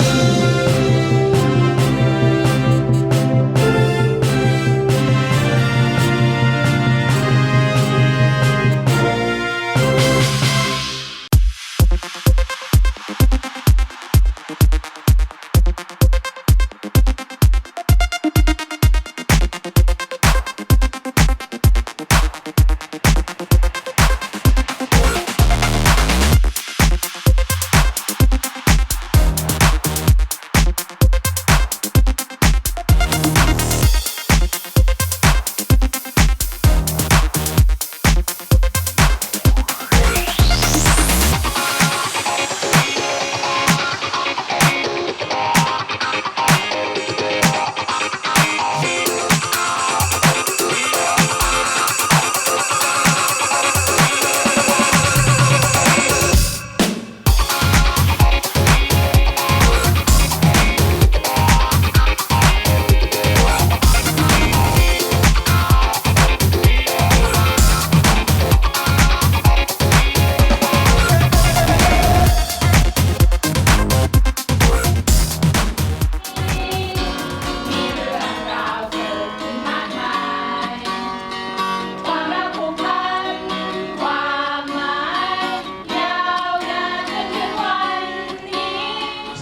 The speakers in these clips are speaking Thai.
มี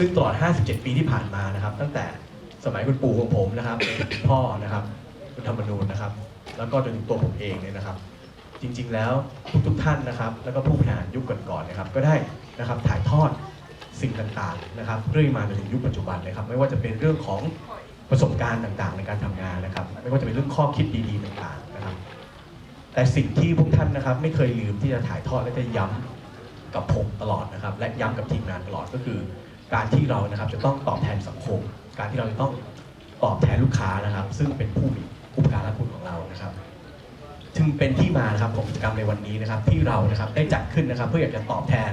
ซึ่งตลอด 57 ปีที่ผ่านมานะครับ ตั้งแต่สมัยคุณปู่ของผมนะครับ พ่อนะครับคุณธรรมนูญนะครับ แล้วก็จนถึงตัวผมเองเนี่ยนะครับ จริงๆแล้วทุกๆท่านนะครับ แล้วก็ผู้บริหารยุคก่อนๆนะครับ ก็ได้นะครับถ่ายทอดสิ่งต่างๆนะครับเรื่อยมาจนถึงยุคปัจจุบันเลยครับ ไม่ว่าจะเป็นเรื่องของประสบการณ์ต่างๆ ในการทำงานนะครับ ไม่ว่าจะเป็นเรื่องข้อคิดดีๆต่างๆนะครับ แต่สิ่งที่พวกท่านนะครับ ไม่เคยลืมที่จะถ่ายทอดและจะย้ำกับผมตลอดนะครับ และย้ำกับทีมงานตลอดก็คือ การที่เรานะครับจะต้องตอบแทนสังคม การที่เราจะต้องตอบแทนลูกค้านะครับ ซึ่งเป็นผู้มีอุปการะคุณของเรานะครับจึงเป็นที่มานะครับของกิจกรรมในวันนี้นะครับ ที่เรานะครับได้จัดขึ้นนะครับ เพื่ออยากจะตอบแทน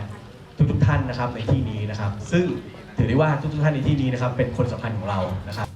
ทุกๆท่านนะครับในที่นี้นะครับ ซึ่งถือได้ว่าทุกๆท่านในที่นี้นะครับ เป็นคนสำคัญของเรานะครับ